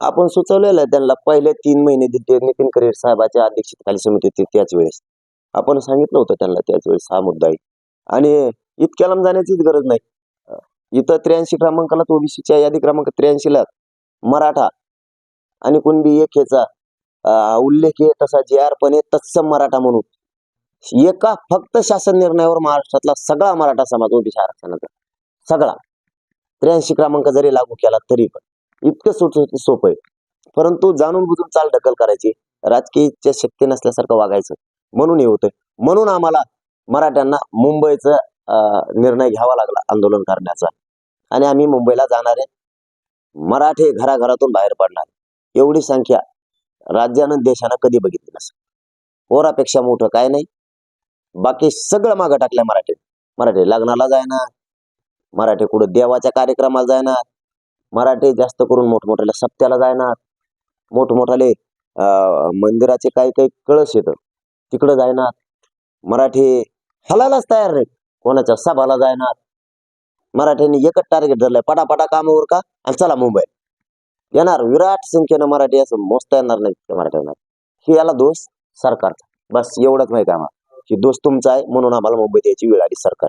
आपण सुचवलेलं आहे त्यांना पहिले तीन महिने दिले नितीन करेर साहेबाच्या अध्यक्षतेखाली समिती होती त्याच वेळेस. आपण सांगितलं होतं त्यांना त्याच वेळेस हा मुद्दा आहे. आणि इतक्या लांब जाण्याचीच गरज नाही. इथं त्र्याऐंशी क्रमांकाला ओबीसीच्या यादी क्रमांक त्र्याऐंशीला मराठा आणि कुणबी एक ह्याचा उल्लेख आहे तसा जे आर पण आहे तत्सम मराठा म्हणून. एका फक्त शासन निर्णयावर महाराष्ट्रातला सगळा मराठा समाज ओबीसी आरक्षणाचा. सगळा. त्र्याऐंशी क्रमांक जरी लागू केला तरी पण. इतकं सुट सोपं आहे. परंतु जाणून बुजून चाल ढकल करायची राजकीय इच्छा शक्ती नसल्यासारखं वागायचं. म्हणून हे होतंय. म्हणून आम्हाला मराठ्यांना मुंबईचा अं, निर्णय घ्यावा लागला आंदोलन करण्याचा. आणि आम्ही मुंबईला जाणारे मराठे घराघरातून बाहेर पडणार. एवढी संख्या राज्यानं देशानं कधी बघितली नसेल. पोरापेक्षा मोठं काय नाही. बाकी सगळं मागं टाकलंय मराठी. मराठी लग्नाला जायना. मराठी कुठं देवाच्या कार्यक्रमाला जायना. मराठी जास्त करून मोठमोठ्याला सप्त्याला जाणार मोठमोठाले अं, मंदिराचे काही काही कळस येतं. तिकडं जायना मराठी हलायलाच तयार नाही कोणाच्या सभाला जायना मराठ्यांनी एकच टार्गेट धरलंय पटापटा कामावर का? आणि चला मुंबई येणार विराट संख्येनं मराठी असं मोजता येणार नाही त्या मराठ्यांना. हे याला दोष सरकारचा. बस एवढंच माहिती आम्हाला. की दोष तुमचा आहे म्हणून आम्हाला मुंबईत यायची वेळ आली सरकार.